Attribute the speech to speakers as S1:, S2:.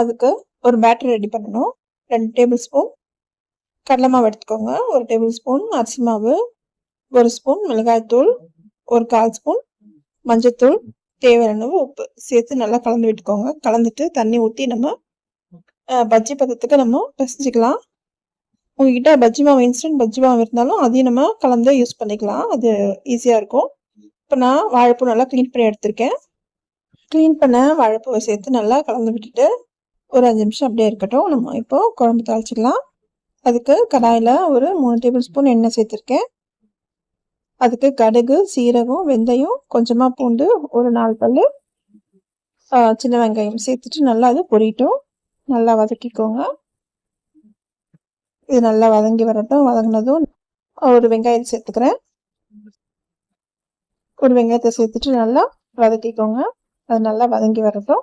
S1: அதுக்கு ஒரு batter ready பண்ணணும். ரெண்டு டேபிள் ஸ்பூன் கடலை மாவு எடுத்துக்கோங்க. ஒரு டேபிள் ஸ்பூன் அரிசி மாவு ஒரு ஸ்பூன் மிளகாய்த்தூள் ஒரு கால் ஸ்பூன் மஞ்சத்தூள் தேவையான உப்பு. சேர்த்து நல்லா கலந்து விட்டுக்கோங்க. கலந்துட்டு தண்ணி ஊற்றி நம்ம பஜ்ஜி பதத்துக்கு நம்ம பிசைஞ்சிக்கலாம். உங்ககிட்ட பஜ்ஜி மாவு இன்ஸ்டன்ட் பஜ்ஜி மாவு இருந்தாலும் அதையும் நம்ம கலந்து யூஸ் பண்ணிக்கலாம். அது ஈஸியாக இருக்கும். இப்போ நான் வாழைப்பூ நல்லா க்ளீன் பண்ணி எடுத்திருக்கேன். க்ளீன் பண்ண வாழைப்பூவை சேர்த்து நல்லா கலந்து விட்டுட்டு ஒரு அஞ்சு நிமிஷம் அப்படியே இருக்கட்டும். நம்ம இப்போ குழம்பு தாளிச்சிக்கலாம் அதுக்கு கடாயில் ஒரு மூணு டேபிள் ஸ்பூன் எண்ணெய் சேர்த்துருக்கேன். அதுக்கு கடுகு சீரகம் வெந்தயம் கொஞ்சமாக பூண்டு ஒரு நாலு பல் சின்ன வெங்காயம் சேர்த்துட்டு நல்லா அது பொரியட்டும் நல்லா வதக்கிக்கோங்க. இது நல்லா வதங்கி வரட்டும். வதங்கினதும் ஒரு வெங்காயத்தை சேர்த்துக்கிறேன். ஒரு வெங்காயத்தை சேர்த்துட்டு நல்லா வதக்கிக்கோங்க. அது நல்லா வதங்கி வரட்டும்.